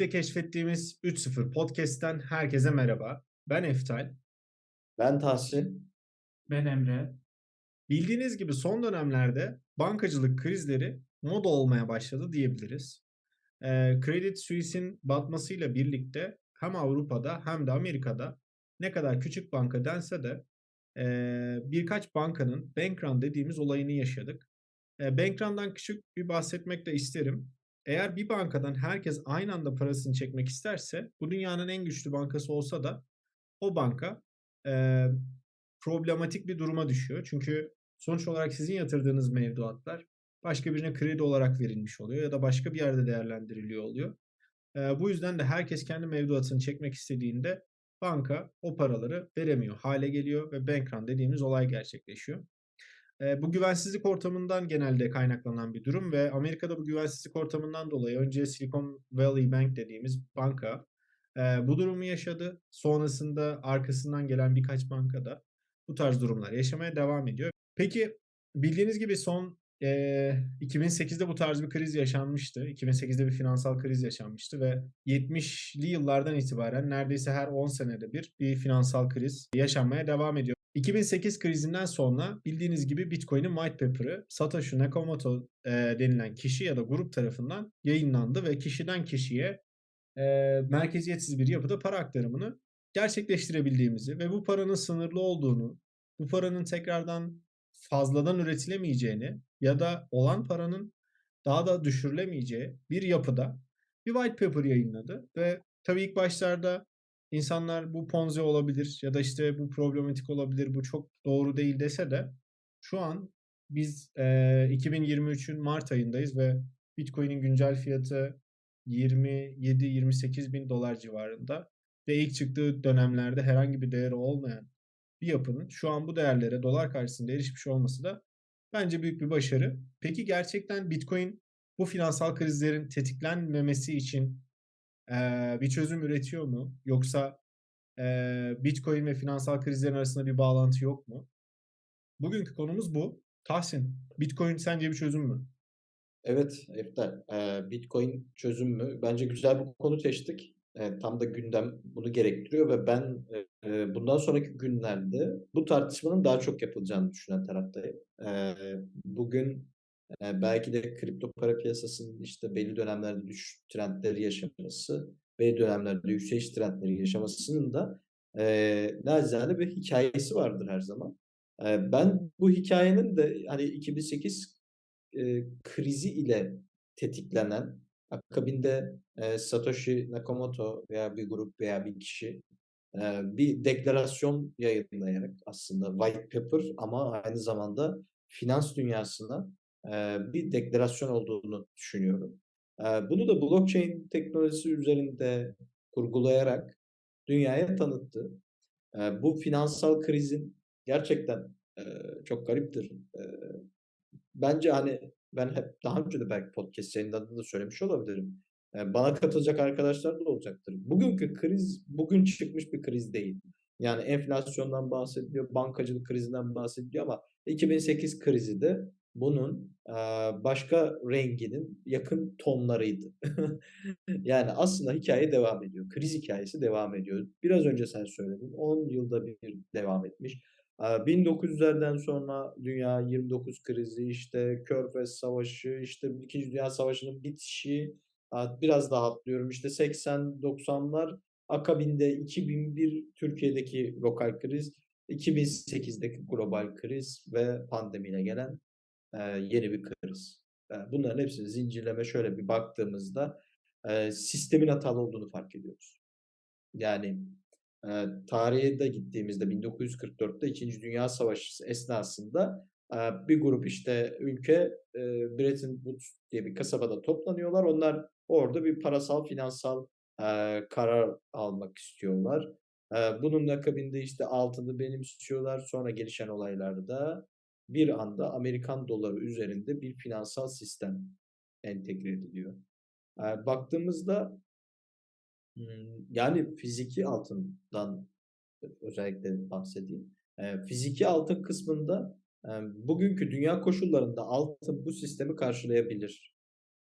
Birlikte keşfettiğimiz 3.0 Podcast'ten herkese merhaba. Ben Eftal. Ben Tahsin. Ben Emre. Bildiğiniz gibi son dönemlerde bankacılık krizleri moda olmaya başladı diyebiliriz. Ee, Credit Suisse'in batmasıyla birlikte hem Avrupa'da hem de Amerika'da ne kadar küçük banka dense de e, birkaç bankanın bank run dediğimiz olayını yaşadık. E, bank run'dan küçük bir bahsetmek de isterim. Eğer bir bankadan herkes aynı anda parasını çekmek isterse bu dünyanın en güçlü bankası olsa da o banka e, problematik bir duruma düşüyor. Çünkü sonuç olarak sizin yatırdığınız mevduatlar başka birine kredi olarak verilmiş oluyor ya da başka bir yerde değerlendiriliyor oluyor. E, bu yüzden de herkes kendi mevduatını çekmek istediğinde banka o paraları veremiyor hale geliyor ve bank run dediğimiz olay gerçekleşiyor. E, bu güvensizlik ortamından genelde kaynaklanan bir durum ve Amerika'da bu güvensizlik ortamından dolayı önce Silicon Valley Bank dediğimiz banka e, bu durumu yaşadı. Sonrasında arkasından gelen birkaç bankada bu tarz durumlar yaşamaya devam ediyor. Peki bildiğiniz gibi son e, 2008'de bu tarz bir kriz yaşanmıştı. 2008'de bir finansal kriz yaşanmıştı ve 70'li yıllardan itibaren neredeyse her 10 senede bir bir finansal kriz yaşanmaya devam ediyor. 2008 krizinden sonra bildiğiniz gibi Bitcoin'in white paper'ı Satoshi Nakamoto e, denilen kişi ya da grup tarafından yayınlandı ve kişiden kişiye e, merkeziyetsiz bir yapıda para aktarımını gerçekleştirebildiğimizi ve bu paranın sınırlı olduğunu, bu paranın tekrardan fazladan üretilemeyeceğini ya da olan paranın daha da düşürülemeyeceği bir yapıda bir white paper yayınladı ve tabii ilk başlarda insanlar bu ponzi olabilir ya da işte bu problematik olabilir, bu çok doğru değil dese de şu an biz e, 2023'ün Mart ayındayız ve Bitcoin'in güncel fiyatı 27-28 bin dolar civarında ve ilk çıktığı dönemlerde herhangi bir değeri olmayan bir yapının şu an bu değerlere dolar karşısında erişmiş olması da bence büyük bir başarı. Peki gerçekten Bitcoin bu finansal krizlerin tetiklenmemesi için e, bir çözüm üretiyor mu? Yoksa e, Bitcoin ve finansal krizlerin arasında bir bağlantı yok mu? Bugünkü konumuz bu. Tahsin, Bitcoin sence bir çözüm mü? Evet, Eftal. Ee, Bitcoin çözüm mü? Bence güzel bir konu seçtik. Ee, tam da gündem bunu gerektiriyor ve ben e, bundan sonraki günlerde bu tartışmanın daha çok yapılacağını düşünen taraftayım. Ee, bugün e, belki de kripto para piyasasının işte belli dönemlerde düşüş trendleri yaşaması, belli dönemlerde yükseliş trendleri yaşamasının da e, nacizane bir hikayesi vardır her zaman. E, ben bu hikayenin de hani 2008 e, krizi ile tetiklenen akabinde e, Satoshi Nakamoto veya bir grup veya bir kişi e, bir deklarasyon yayınlayarak aslında white paper ama aynı zamanda finans dünyasına e, bir deklarasyon olduğunu düşünüyorum. E, bunu da blockchain teknolojisi üzerinde kurgulayarak dünyaya tanıttı. E, bu finansal krizin gerçekten e, çok gariptir. E, bence hani ben hep daha önce de belki podcast yayınlarında da söylemiş olabilirim. E, bana katılacak arkadaşlar da olacaktır. Bugünkü kriz bugün çıkmış bir kriz değil. Yani enflasyondan bahsediliyor, bankacılık krizinden bahsediliyor ama 2008 krizi de bunun başka renginin yakın tonlarıydı. yani aslında hikaye devam ediyor. Kriz hikayesi devam ediyor. Biraz önce sen söyledin. 10 yılda bir devam etmiş. 1900'lerden sonra dünya 29 krizi, işte Körfez Savaşı, işte İkinci Dünya Savaşı'nın bitişi, biraz daha atlıyorum işte 80-90'lar, akabinde 2001 Türkiye'deki lokal kriz, 2008'deki global kriz ve pandemiyle gelen yeni bir kriz. bunların hepsini zincirleme şöyle bir baktığımızda sistemin hatalı olduğunu fark ediyoruz. Yani e, tarihe de gittiğimizde 1944'te 2. Dünya Savaşı esnasında bir grup işte ülke Bretton Woods diye bir kasabada toplanıyorlar. Onlar orada bir parasal, finansal karar almak istiyorlar. bunun akabinde işte altını benimsiyorlar. Sonra gelişen olaylarda bir anda Amerikan doları üzerinde bir finansal sistem entegre ediliyor. baktığımızda yani fiziki altından özellikle bahsedeyim. fiziki altın kısmında bugünkü dünya koşullarında altın bu sistemi karşılayabilir.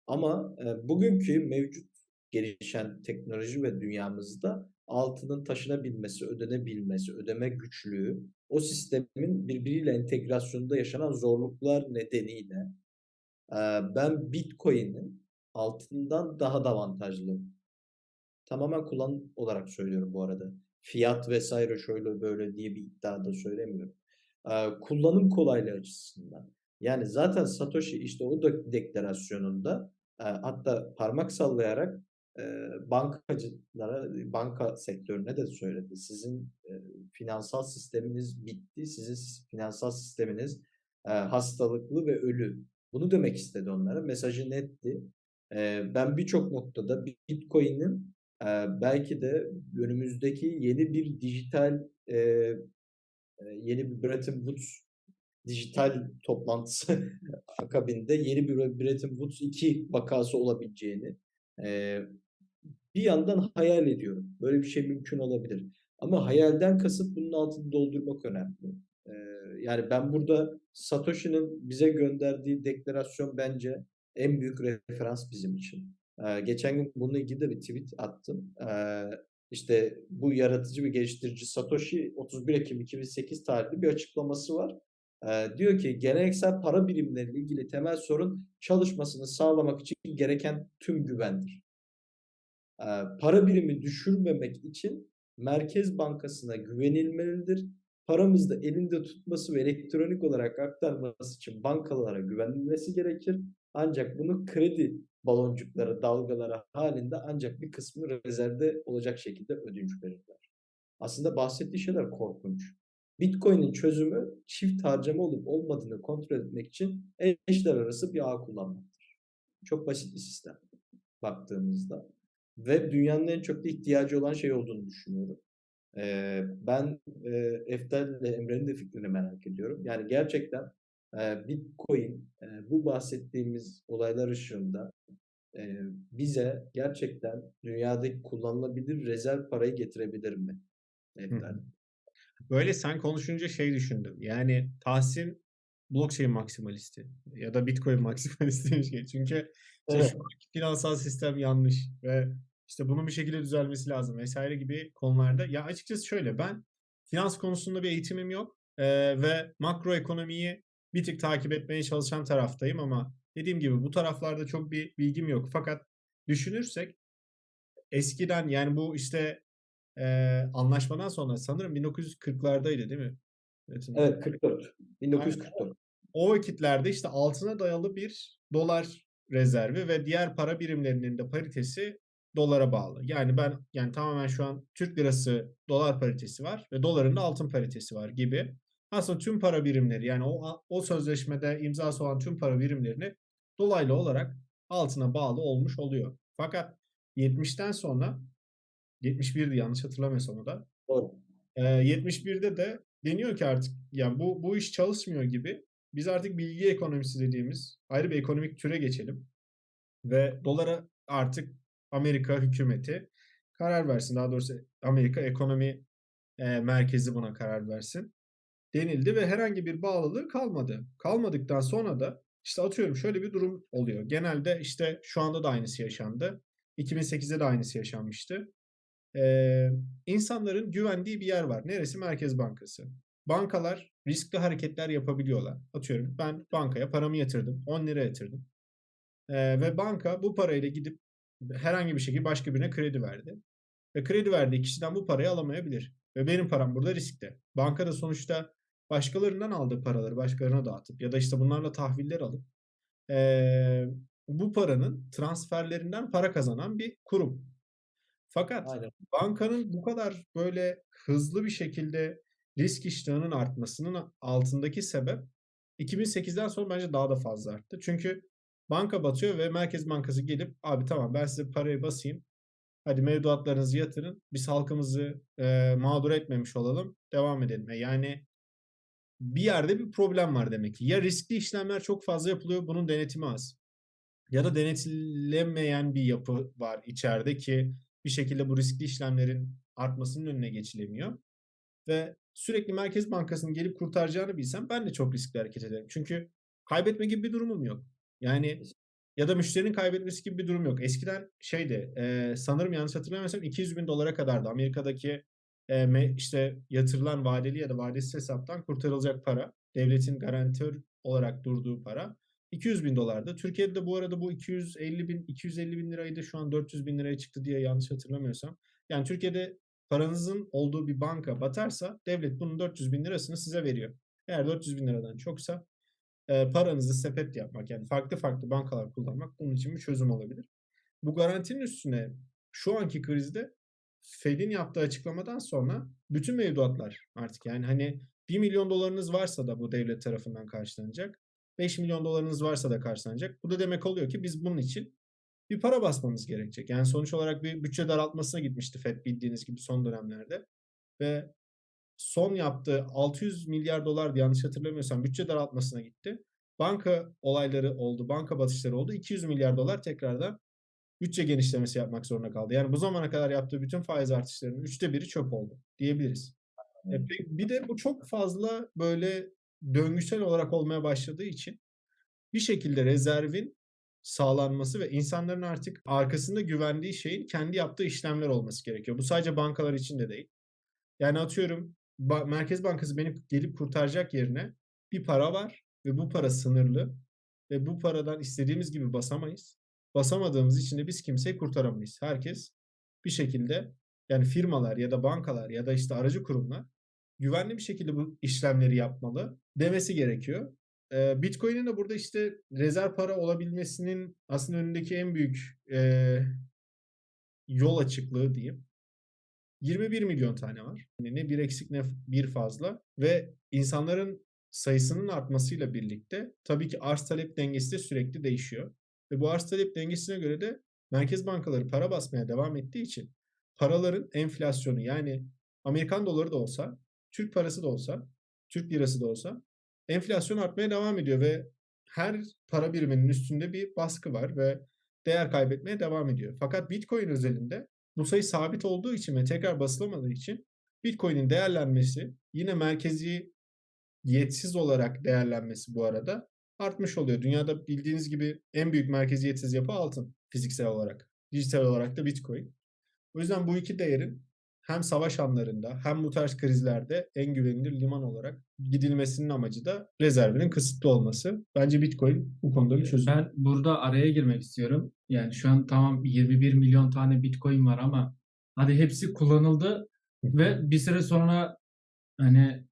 Ama bugünkü mevcut gelişen teknoloji ve dünyamızda altının taşınabilmesi, ödenebilmesi, ödeme güçlüğü, o sistemin birbiriyle entegrasyonunda yaşanan zorluklar nedeniyle ben Bitcoin'in altından daha da avantajlı. Tamamen kullanım olarak söylüyorum bu arada. Fiyat vesaire şöyle böyle diye bir iddia da söylemiyorum. Eee, kullanım kolaylığı açısından. Yani zaten Satoshi işte o da deklarasyonunda eee, hatta parmak sallayarak eee, bankacılara, banka sektörüne de söyledi. Sizin eee, finansal sisteminiz bitti. Sizin finansal sisteminiz eee, hastalıklı ve ölü. Bunu demek istedi onlara. Mesajı netti. Eee, ben birçok noktada Bitcoin'in eee, belki de önümüzdeki yeni bir dijital eee, yeni bir Bretton Woods dijital toplantısı akabinde yeni bir Bretton Woods 2 vakası olabileceğini eee, bir yandan hayal ediyorum. Böyle bir şey mümkün olabilir. Ama hayalden kasıt bunun altını doldurmak önemli. Eee, yani ben burada Satoshi'nin bize gönderdiği deklarasyon bence en büyük referans bizim için. Geçen gün bununla ilgili de bir tweet attım. Eee, işte bu yaratıcı ve geliştirici Satoshi 31 Ekim 2008 tarihli bir açıklaması var. Diyor ki geleneksel para birimleriyle ilgili temel sorun çalışmasını sağlamak için gereken tüm güvendir. Para birimi düşürmemek için Merkez Bankası'na güvenilmelidir. Paramızı da elinde tutması ve elektronik olarak aktarması için bankalara güvenilmesi gerekir. Ancak bunu kredi baloncukları, dalgaları halinde ancak bir kısmı rezervde olacak şekilde ödünç verirler. Aslında bahsettiği şeyler korkunç. Bitcoin'in çözümü çift harcama olup olmadığını kontrol etmek için eşler arası bir ağ kullanmaktır. Çok basit bir sistem baktığımızda ve dünyanın en çok da ihtiyacı olan şey olduğunu düşünüyorum. Eee, ben eee Eftel ile Emre'nin de fikrini merak ediyorum. Yani gerçekten Bitcoin bu bahsettiğimiz olaylar ışığında bize gerçekten dünyadaki kullanılabilir rezerv parayı getirebilir mi? Böyle sen konuşunca şey düşündüm. Yani Tahsin blockchain maksimalisti ya da Bitcoin maksimalisti bir şey. Çünkü Evet. şu anki finansal sistem yanlış ve işte bunun bir şekilde düzelmesi lazım vesaire gibi konularda. Ya açıkçası şöyle ben finans konusunda bir eğitimim yok eee, ve makro ekonomiyi bir tık takip etmeye çalışan taraftayım ama dediğim gibi bu taraflarda çok bir bilgim yok. Fakat düşünürsek eskiden yani bu işte eee, anlaşmadan sonra sanırım 1940'lardaydı değil mi? Metin? Evet 44. Aynen. 1944. O vakitlerde işte altına dayalı bir dolar rezervi ve diğer para birimlerinin de paritesi dolara bağlı. Yani ben yani tamamen şu an Türk lirası dolar paritesi var ve doların da altın paritesi var gibi. Aslında tüm para birimleri yani o o sözleşmede imzası olan tüm para birimlerini dolaylı olarak altına bağlı olmuş oluyor. Fakat 70'ten sonra 71'di yanlış hatırlamıyorsam o da. Doğru. Eee, 71'de de deniyor ki artık yani bu bu iş çalışmıyor gibi. Biz artık bilgi ekonomisi dediğimiz ayrı bir ekonomik türe geçelim ve dolara artık Amerika hükümeti karar versin. Daha doğrusu Amerika ekonomi eee, merkezi buna karar versin denildi ve herhangi bir bağlılığı kalmadı. Kalmadıktan sonra da işte atıyorum şöyle bir durum oluyor. Genelde işte şu anda da aynısı yaşandı. 2008'de de aynısı yaşanmıştı. Eee, insanların güvendiği bir yer var. Neresi? Merkez Bankası. Bankalar riskli hareketler yapabiliyorlar. Atıyorum ben bankaya paramı yatırdım. 10 lira yatırdım. Eee, ve banka bu parayla gidip herhangi bir şekilde başka birine kredi verdi. Ve kredi verdiği kişiden bu parayı alamayabilir. Ve benim param burada riskte. Banka da sonuçta başkalarından aldığı paraları başkalarına dağıtıp ya da işte bunlarla tahviller alıp eee, bu paranın transferlerinden para kazanan bir kurum. Fakat Aynen. bankanın bu kadar böyle hızlı bir şekilde risk iştahının artmasının altındaki sebep 2008'den sonra bence daha da fazla arttı. Çünkü banka batıyor ve Merkez Bankası gelip abi tamam ben size parayı basayım. Hadi mevduatlarınızı yatırın. Biz halkımızı eee, mağdur etmemiş olalım. Devam edelim. E Yani bir yerde bir problem var demek ki. Ya riskli işlemler çok fazla yapılıyor, bunun denetimi az. Ya da denetlemeyen bir yapı var içeride ki bir şekilde bu riskli işlemlerin artmasının önüne geçilemiyor. Ve sürekli Merkez Bankası'nın gelip kurtaracağını bilsem ben de çok riskli hareket ederim. Çünkü kaybetme gibi bir durumum yok. Yani ya da müşterinin kaybetmesi gibi bir durum yok. Eskiden şeydi, eee, sanırım yanlış hatırlamıyorsam $200.000'a kadardı Amerika'daki, me işte yatırılan vadeli ya da vadesiz hesaptan kurtarılacak para. Devletin garantör olarak durduğu para $200.000'dı. Türkiye'de de bu arada bu 250.000 250.000 liraydı. Şu an 400.000 liraya çıktı diye yanlış hatırlamıyorsam. Yani Türkiye'de paranızın olduğu bir banka batarsa devlet bunun 400.000 lirasını size veriyor. Eğer 400.000 liradan çoksa eee, paranızı sepet yapmak yani farklı farklı bankalar kullanmak bunun için bir çözüm olabilir. Bu garantinin üstüne şu anki krizde Fed'in yaptığı açıklamadan sonra bütün mevduatlar artık yani hani $1.000.000'ınız varsa da bu devlet tarafından karşılanacak. $5.000.000'ınız varsa da karşılanacak. Bu da demek oluyor ki biz bunun için bir para basmamız gerekecek. Yani sonuç olarak bir bütçe daraltmasına gitmişti Fed bildiğiniz gibi son dönemlerde ve son yaptığı $600 milyar yanlış hatırlamıyorsam bütçe daraltmasına gitti. Banka olayları oldu, banka batışları oldu. $200 milyar tekrardan bütçe genişlemesi yapmak zorunda kaldı. Yani bu zamana kadar yaptığı bütün faiz artışlarının 3'te 1'i çöp oldu diyebiliriz. E, bir de bu çok fazla böyle döngüsel olarak olmaya başladığı için bir şekilde rezervin sağlanması ve insanların artık arkasında güvendiği şeyin kendi yaptığı işlemler olması gerekiyor. Bu sadece bankalar için de değil. Yani atıyorum ba Merkez Bankası beni gelip kurtaracak yerine bir para var ve bu para sınırlı ve bu paradan istediğimiz gibi basamayız. Basamadığımız için de biz kimseyi kurtaramayız. Herkes bir şekilde yani firmalar ya da bankalar ya da işte aracı kurumlar güvenli bir şekilde bu işlemleri yapmalı demesi gerekiyor. Bitcoin'in de burada işte rezerv para olabilmesinin aslında önündeki en büyük, eee, yol açıklığı diyeyim. 21.000.000 tane var. Hani ne bir eksik ne bir fazla ve insanların sayısının artmasıyla birlikte tabii ki arz talep dengesi de sürekli değişiyor ve bu arz talep dengesine göre de merkez bankaları para basmaya devam ettiği için paraların enflasyonu yani Amerikan doları da olsa, Türk parası da olsa, Türk lirası da olsa enflasyon artmaya devam ediyor ve her para biriminin üstünde bir baskı var ve değer kaybetmeye devam ediyor. Fakat Bitcoin özelinde bu sayı sabit olduğu için ve tekrar basılamadığı için Bitcoin'in değerlenmesi yine merkeziyetsiz olarak değerlenmesi bu arada artmış oluyor. Dünyada bildiğiniz gibi en büyük merkeziyetsiz yapı altın fiziksel olarak. Dijital olarak da Bitcoin. O yüzden bu 2 değerin hem savaş anlarında hem bu tarz krizlerde en güvenilir liman olarak gidilmesinin amacı da rezervinin kısıtlı olması. Bence Bitcoin bu konuda bir çözüm. Ben burada araya girmek istiyorum. Yani şu an tamam 21.000.000 tane Bitcoin var ama hadi hepsi kullanıldı ve bir süre sonra hani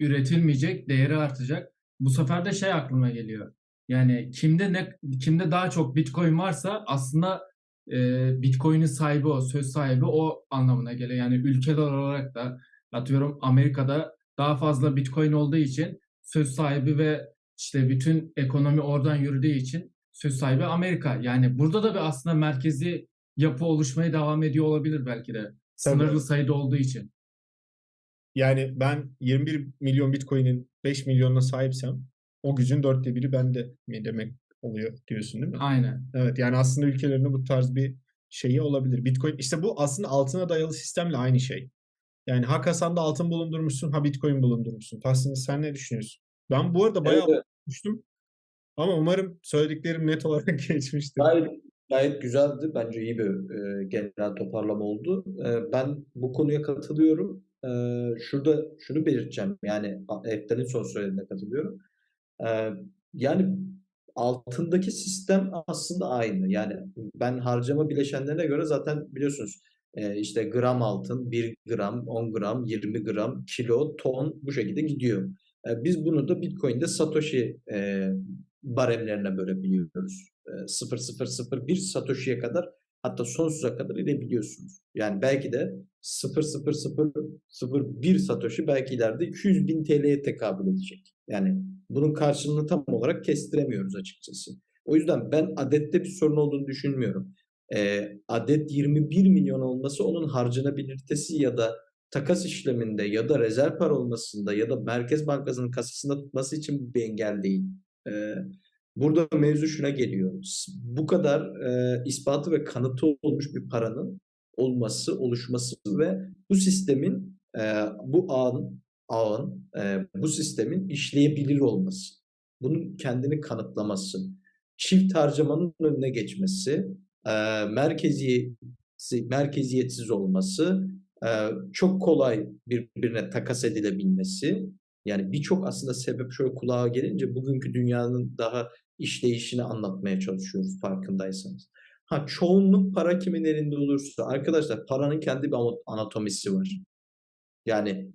üretilmeyecek, değeri artacak. Bu sefer de şey aklıma geliyor. Yani kimde ne kimde daha çok Bitcoin varsa aslında, eee, Bitcoin'in sahibi o, söz sahibi o anlamına geliyor. Yani ülkeler olarak da atıyorum Amerika'da daha fazla Bitcoin olduğu için söz sahibi ve işte bütün ekonomi oradan yürüdüğü için söz sahibi Amerika. Yani burada da bir aslında merkezi yapı oluşmaya devam ediyor olabilir belki de. Tabii. Sınırlı sayıda olduğu için. Yani ben 21.000.000 Bitcoin'in 5.000.000'una sahipsem o gücün 1/4'ü bende mi demek oluyor diyorsun değil mi? Aynen. Evet, yani aslında ülkelerinde bu tarz bir şeyi olabilir. Bitcoin işte bu aslında altına dayalı sistemle aynı şey. Yani ha kasanda altın bulundurmuşsun ha Bitcoin bulundurmuşsun. Tahsin sen ne düşünüyorsun? Ben bu arada bayağı evet. konuştum ama umarım söylediklerim net olarak geçmiştir. Gayet gayet güzeldi. Bence iyi bir, eee, genel toparlama oldu. Eee, ben bu konuya katılıyorum. Eee, şurada şunu belirteceğim, yani Eftel'in son söylediğine katılıyorum. Eee, yani altındaki sistem aslında aynı. Yani ben harcama bileşenlerine göre zaten biliyorsunuz, eee, işte gram altın, 1 gram, 10 gram, 20 gram, kilo, ton bu şekilde gidiyor. Eee, biz bunu da Bitcoin'de Satoshi, eee, baremlerine bölebiliyoruz. Eee, 0.001 Satoshi'ye kadar hatta sonsuza kadar inebiliyorsunuz. Yani belki de 0.0001 Satoshi belki ileride $200.000 TL'ye tekabül edecek. Yani bunun karşılığını tam olarak kestiremiyoruz açıkçası. O yüzden ben adette bir sorun olduğunu düşünmüyorum. Eee, adet 21.000.000 olması onun harcanabilitesi ya da takas işleminde ya da rezerv para olmasında ya da Merkez Bankası'nın kasasında tutması için bir engel değil. Eee, burada mevzu şuna geliyor. Bu kadar, eee, ispatı ve kanıtı olmuş bir paranın olması, oluşması ve bu sistemin, eee, bu ağın ağın, eee, bu sistemin işleyebilir olması. Bunun kendini kanıtlaması. çift harcamanın önüne geçmesi, e, merkezi merkeziyetsiz olması, e, çok kolay birbirine takas edilebilmesi. Yani birçok aslında sebep şöyle kulağa gelince bugünkü dünyanın daha işleyişini anlatmaya çalışıyoruz farkındaysanız. Ha çoğunluk para kimin elinde olursa arkadaşlar paranın kendi bir anatomisi var. Yani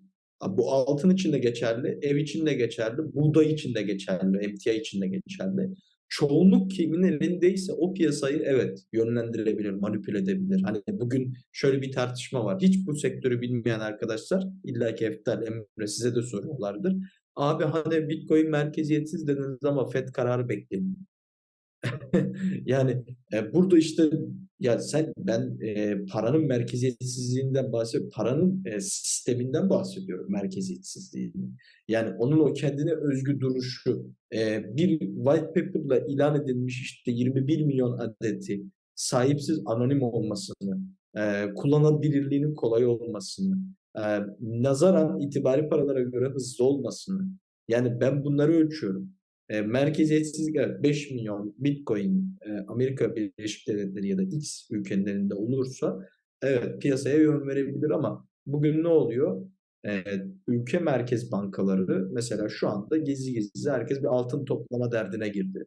bu altın için de geçerli, ev için de geçerli, buğday için de geçerli, emtia için de geçerli. Çoğunluk kimin elindeyse o piyasayı evet yönlendirebilir, manipüle edebilir. Hani bugün şöyle bir tartışma var. Hiç bu sektörü bilmeyen arkadaşlar illaki Eftel, Emre size de soruyorlardır. Abi hani Bitcoin merkeziyetsiz dediniz ama FED kararı bekleyin. yani e, burada işte ya sen ben e, paranın merkeziyetsizliğinden bahsediyorum. Paranın e, sisteminden bahsediyorum merkeziyetsizliğini. Yani onun o kendine özgü duruşu e, bir white paper'la ilan edilmiş işte 21 milyon adeti sahipsiz anonim olmasını, e, kullanılabilirliğinin kolay olmasını, e, nazaran itibari paralara göre hızlı olmasını. Yani ben bunları ölçüyorum. E, merkeziyetsizlik evet 5 milyon Bitcoin e, Amerika Birleşik Devletleri ya da X ülkelerinde olursa evet piyasaya yön verebilir ama bugün ne oluyor? E, ülke merkez bankaları mesela şu anda gizli gizli herkes bir altın toplama derdine girdi.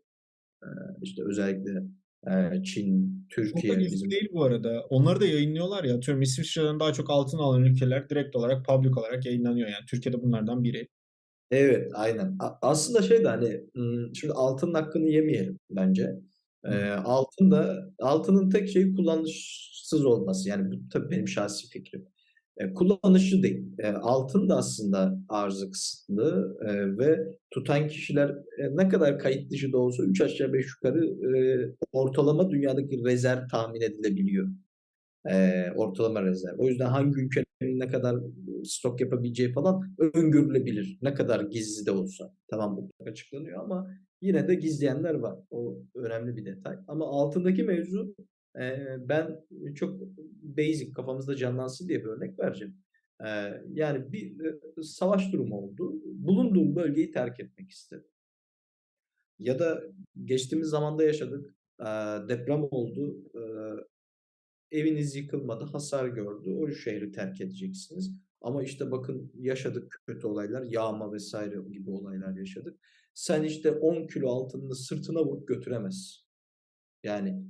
E, işte özellikle e, Çin, Çok da Türkiye bizim değil bu arada. Onları da yayınlıyorlar ya. Atıyorum İsviçre'den daha çok altın alan ülkeler direkt olarak public olarak yayınlanıyor. Yani Türkiye'de bunlardan biri. Evet, aynen. Aslında şey de hani şimdi altının hakkını yemeyelim bence. Ee, altın da altının tek şeyi kullanışsız olması. Yani bu tabii benim şahsi fikrim. E, kullanışlı değil. E, altın da aslında arzı kısıtlı e, ve tutan kişiler ne kadar kayıt dışı da olsa 3 aşağı 5 yukarı ortalama dünyadaki rezerv tahmin edilebiliyor. Ortalama rezerv. O yüzden hangi ülkenin ne kadar stok yapabileceği falan öngörülebilir. Ne kadar gizli de olsa. Tamam bu açıklanıyor ama yine de gizleyenler var. O önemli bir detay. Ama altındaki mevzu e, ben çok basic kafamızda canlansın diye bir örnek vereceğim. E, yani bir e, savaş durumu oldu. Bulunduğum bölgeyi terk etmek istedim. Ya da geçtiğimiz zamanda yaşadık. E, deprem oldu. E, eviniz yıkılmadı, hasar gördü. O şehri terk edeceksiniz. Ama işte bakın yaşadık kötü olaylar, yağma vesaire gibi olaylar yaşadık. Sen işte 10 kilo altını sırtına vurup götüremezsin. Yani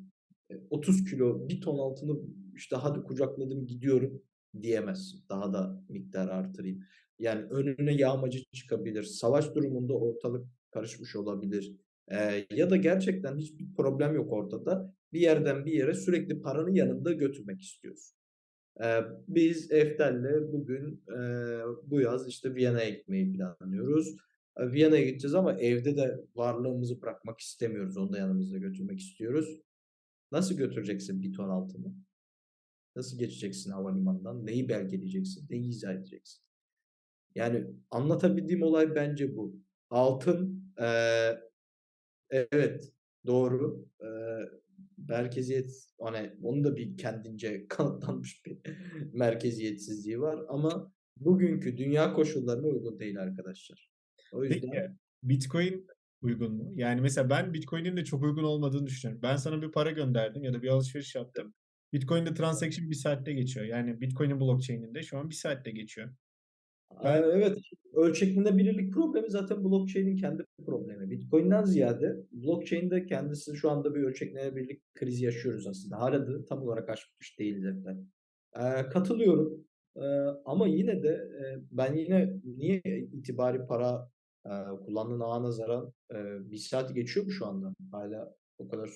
30 kilo, bir ton altını işte hadi kucakladım gidiyorum diyemezsin. Daha da miktarı artırayım. Yani önüne yağmacı çıkabilir. Savaş durumunda ortalık karışmış olabilir. Ee, ya da gerçekten hiçbir problem yok ortada. Bir yerden bir yere sürekli paranın yanında götürmek istiyorsun. Ee, biz Eftel'le bugün e, bu yaz işte Viyana'ya gitmeyi planlıyoruz. Viyana'ya gideceğiz ama evde de varlığımızı bırakmak istemiyoruz. Onu da yanımızda götürmek istiyoruz. Nasıl götüreceksin bir ton altını? Nasıl geçeceksin havalimanından? Neyi belgeleyeceksin? Neyi izah edeceksin? Yani anlatabildiğim olay bence bu. Altın e, evet doğru. E, merkeziyet hani onun da bir kendince kanıtlanmış bir merkeziyetsizliği var ama bugünkü dünya koşullarına uygun değil arkadaşlar. O yüzden Peki Bitcoin uygun mu? Yani mesela ben Bitcoin'in de çok uygun olmadığını düşünüyorum. Ben sana bir para gönderdim ya da bir alışveriş yaptım. Bitcoin'de transaction bir saatte geçiyor. Yani Bitcoin'in blockchain'inde şu an bir saatte geçiyor. Aa, evet ölçeklenebilirlik problemi zaten blockchain'in kendi problemi. Bitcoin'den ziyade blockchain'de kendisi şu anda bir ölçeklenebilirlik krizi yaşıyoruz aslında. Hala da tam olarak aşmış değil zaten. Ee, katılıyorum. Ee, ama yine de ben yine niye itibari para e, kullandığın ağa nazaran e, bir saat geçiyor mu şu anda? Hala o kadar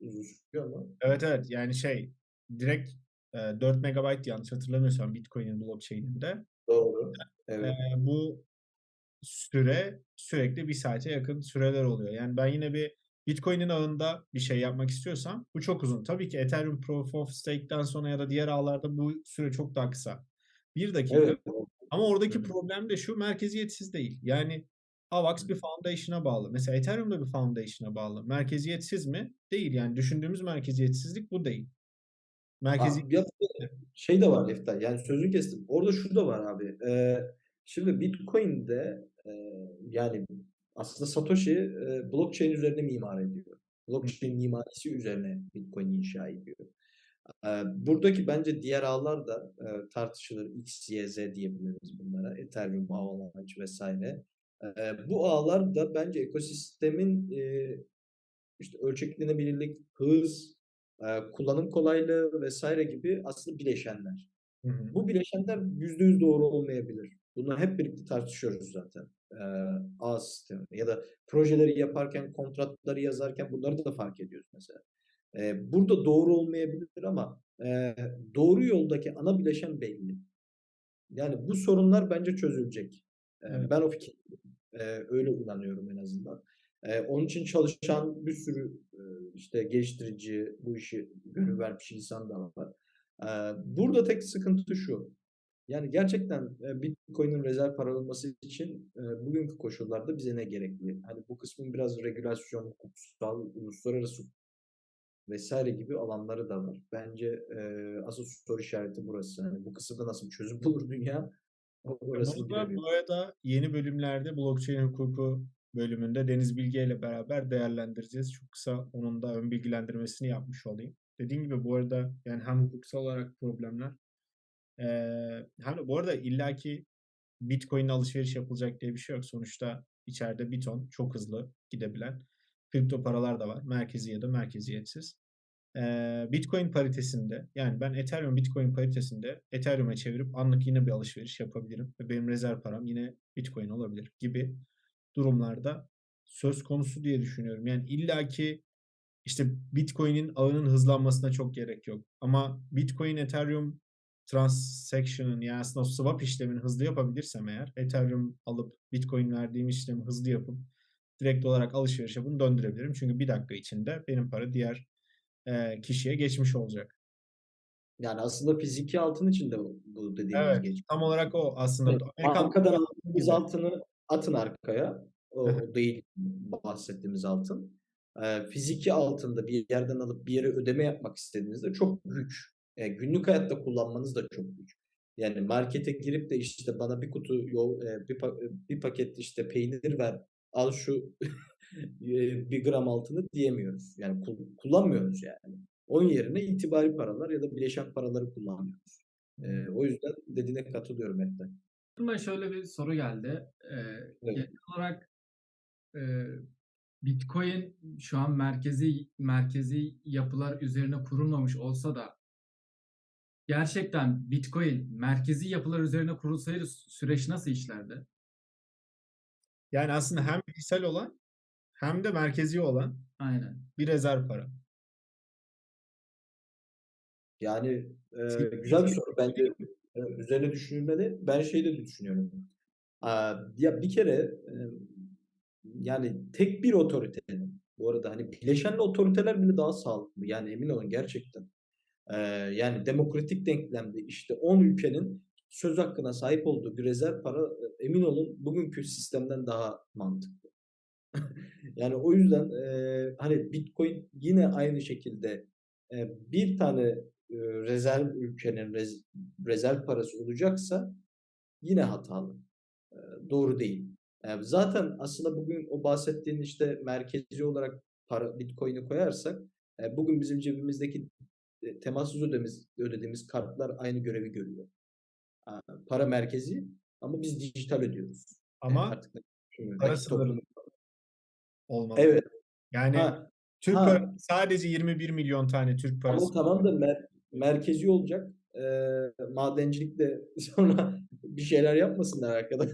uzun sürüyor mu? Evet evet yani şey direkt e, 4 megabayt yanlış hatırlamıyorsam Bitcoin'in blockchain'inde Doğru. Evet. e, bu süre sürekli bir saate yakın süreler oluyor. Yani ben yine bir Bitcoin'in ağında bir şey yapmak istiyorsam bu çok uzun. Tabii ki Ethereum Proof of Stake'den sonra ya da diğer ağlarda bu süre çok daha kısa. Bir dakika. Evet. Ama oradaki Hı. problem de şu merkeziyetsiz değil. Yani AVAX bir foundation'a bağlı. Mesela Ethereum da bir foundation'a bağlı. Merkeziyetsiz mi? Değil. Yani düşündüğümüz merkeziyetsizlik bu değil. Merkezi bir şey de var Eftel. Yani sözünü kestim. Orada şu da var abi. Ee, şimdi Bitcoin'de e, yani aslında Satoshi e, blockchain üzerine mimar ediyor. Blockchain mimarisi üzerine Bitcoin inşa ediyor. Eee, buradaki bence diğer ağlar da eee, tartışılır. X, Y, Z diyebiliriz bunlara. Ethereum, Avalanche vesaire. Eee, bu ağlar da bence ekosistemin eee, işte ölçeklenebilirlik, hız, eee, kullanım kolaylığı vesaire gibi aslında bileşenler. Hı hı. Bu bileşenler %100 doğru olmayabilir. Bunu hep birlikte tartışıyoruz zaten. Eee, ağ sistemi ya da projeleri yaparken, kontratları yazarken bunları da fark ediyoruz mesela. Eee, burada doğru olmayabilir ama eee, doğru yoldaki ana bileşen belli. Yani bu sorunlar bence çözülecek. Eee, Evet. ben o fikirdeyim. Eee, öyle inanıyorum en azından. Eee, onun için çalışan bir sürü eee, işte geliştirici, bu işi gönül vermiş insan da var. Eee, burada tek sıkıntı şu. Yani gerçekten eee, Bitcoin'in rezerv para olması için eee, bugünkü koşullarda bize ne gerekli? Hani bu kısmın biraz regülasyon, hukuksal, uluslararası vesaire gibi alanları da var. Bence eee, asıl soru işareti burası. Hani bu kısımda nasıl bir çözüm bulur dünya? Orasını Bunu da bu arada yeni bölümlerde blockchain hukuku bölümünde Deniz Bilge ile beraber değerlendireceğiz. Çok kısa onun da ön bilgilendirmesini yapmış olayım. Dediğim gibi bu arada yani hem hukuksal olarak problemler eee hem bu arada illaki Bitcoin'le alışveriş yapılacak diye bir şey yok. Sonuçta içeride bir ton çok hızlı gidebilen kripto paralar da var. Merkezi ya da merkeziyetsiz. Bitcoin paritesinde yani ben Ethereum Bitcoin paritesinde Ethereum'a çevirip anlık yine bir alışveriş yapabilirim ve benim rezerv param yine Bitcoin olabilir gibi durumlarda söz konusu diye düşünüyorum. Yani illaki işte Bitcoin'in ağının hızlanmasına çok gerek yok. Ama Bitcoin Ethereum transaction'ın yani aslında swap işlemini hızlı yapabilirsem eğer Ethereum alıp Bitcoin verdiğim işlemi hızlı yapıp direkt olarak alışveriş yapıp döndürebilirim. Çünkü bir dakika içinde benim para diğer kişiye geçmiş olacak. Yani aslında fiziki altın için de bu dediğimiz Evet, geçmiş. tam olarak o aslında. Evet, Amerikan doları aldığımız altını atın arkaya. O, değil bahsettiğimiz altın. Fiziki altında bir yerden alıp bir yere ödeme yapmak istediğinizde çok güç. Günlük hayatta kullanmanız da çok güç. Yani markete girip de işte bana bir kutu yol, bir, pa- bir paket işte peynir ver, al şu bir gram altını diyemiyoruz. Yani kul- kullanmıyoruz yani. Onun yerine itibari paralar ya da bileşen paraları kullanıyoruz. Eee, o yüzden dediğine katılıyorum Mehmet. Aklıma şöyle bir soru geldi. Ee, Evet. genel olarak e, Bitcoin şu an merkezi merkezi yapılar üzerine kurulmamış olsa da gerçekten Bitcoin merkezi yapılar üzerine kurulsaydı süreç nasıl işlerdi? Yani aslında hem bilgisayar olan hem de merkezi olan Aynen. bir rezerv para. Yani eee, Senin güzel bir soru. Bence e, üzerine düşünülmeli. Ben şey de düşünüyorum. Ya bir kere e, yani tek bir otoritenin bu arada hani bileşenli otoriteler bile daha sağlıklı. Yani emin olun gerçekten. Eee, yani demokratik denklemde işte 10 ülkenin söz hakkına sahip olduğu bir rezerv para e, emin olun bugünkü sistemden daha mantıklı. Yani o yüzden eee, hani Bitcoin yine aynı şekilde e, bir tane e, rezerv ülkenin rez- rezerv parası olacaksa yine hatalı. E, doğru değil. E, zaten aslında bugün o bahsettiğin işte merkezi olarak para Bitcoin'i koyarsak e, bugün bizim cebimizdeki e, temassız ödemiz, ödediğimiz kartlar aynı görevi görüyor. Ha, para merkezi ama biz dijital ödüyoruz. E, Ama artık şimdi para toplumu. Olmalı. Evet. Yani Ha, Türk ha. para- sadece 21 milyon tane Türk parası. Ama tamam da mer- merkezi olacak. Eee madencilikle sonra bir şeyler yapmasınlar arkada.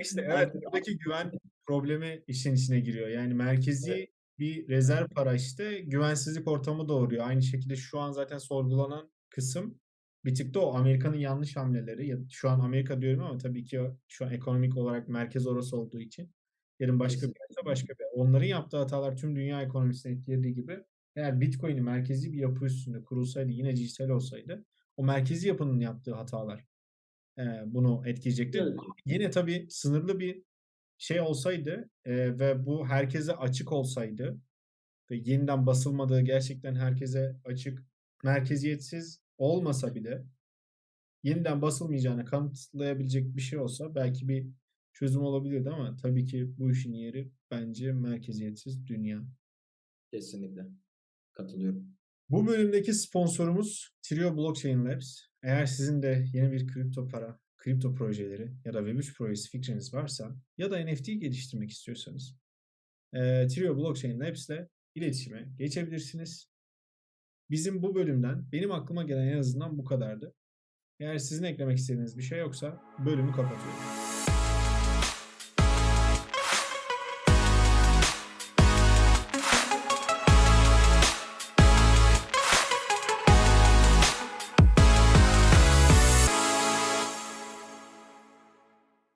İşte evet Artık buradaki güven problemi işin içine giriyor. Yani merkezi Evet. bir rezerv para işte güvensizlik ortamı doğuruyor. Aynı şekilde şu an zaten sorgulanan kısım bir tık da o Amerika'nın yanlış hamleleri. Ya, şu an Amerika diyorum ama tabii ki şu an ekonomik olarak merkez orası olduğu için yarın başka bir yerde başka bir. Onların yaptığı hatalar tüm dünya ekonomisine etkilediği gibi eğer Bitcoin'i merkezi bir yapı üstünde kurulsaydı yine dijital olsaydı o merkezi yapının yaptığı hatalar eee, bunu etkileyecekti. Güzel. Yine tabii sınırlı bir şey olsaydı eee, ve bu herkese açık olsaydı ve yeniden basılmadığı gerçekten herkese açık, merkeziyetsiz olmasa bile yeniden basılmayacağını kanıtlayabilecek bir şey olsa belki bir çözüm olabilirdi ama tabii ki bu işin yeri bence merkeziyetsiz dünya. Kesinlikle. Katılıyorum. Bu bölümdeki sponsorumuz Trio Blockchain Labs. Eğer sizin de yeni bir kripto para, kripto projeleri ya da Web3 projesi fikriniz varsa ya da NFT geliştirmek istiyorsanız eee Trio Blockchain Labs ile iletişime geçebilirsiniz. Bizim bu bölümden benim aklıma gelen en azından bu kadardı. Eğer sizin eklemek istediğiniz bir şey yoksa bölümü kapatıyorum.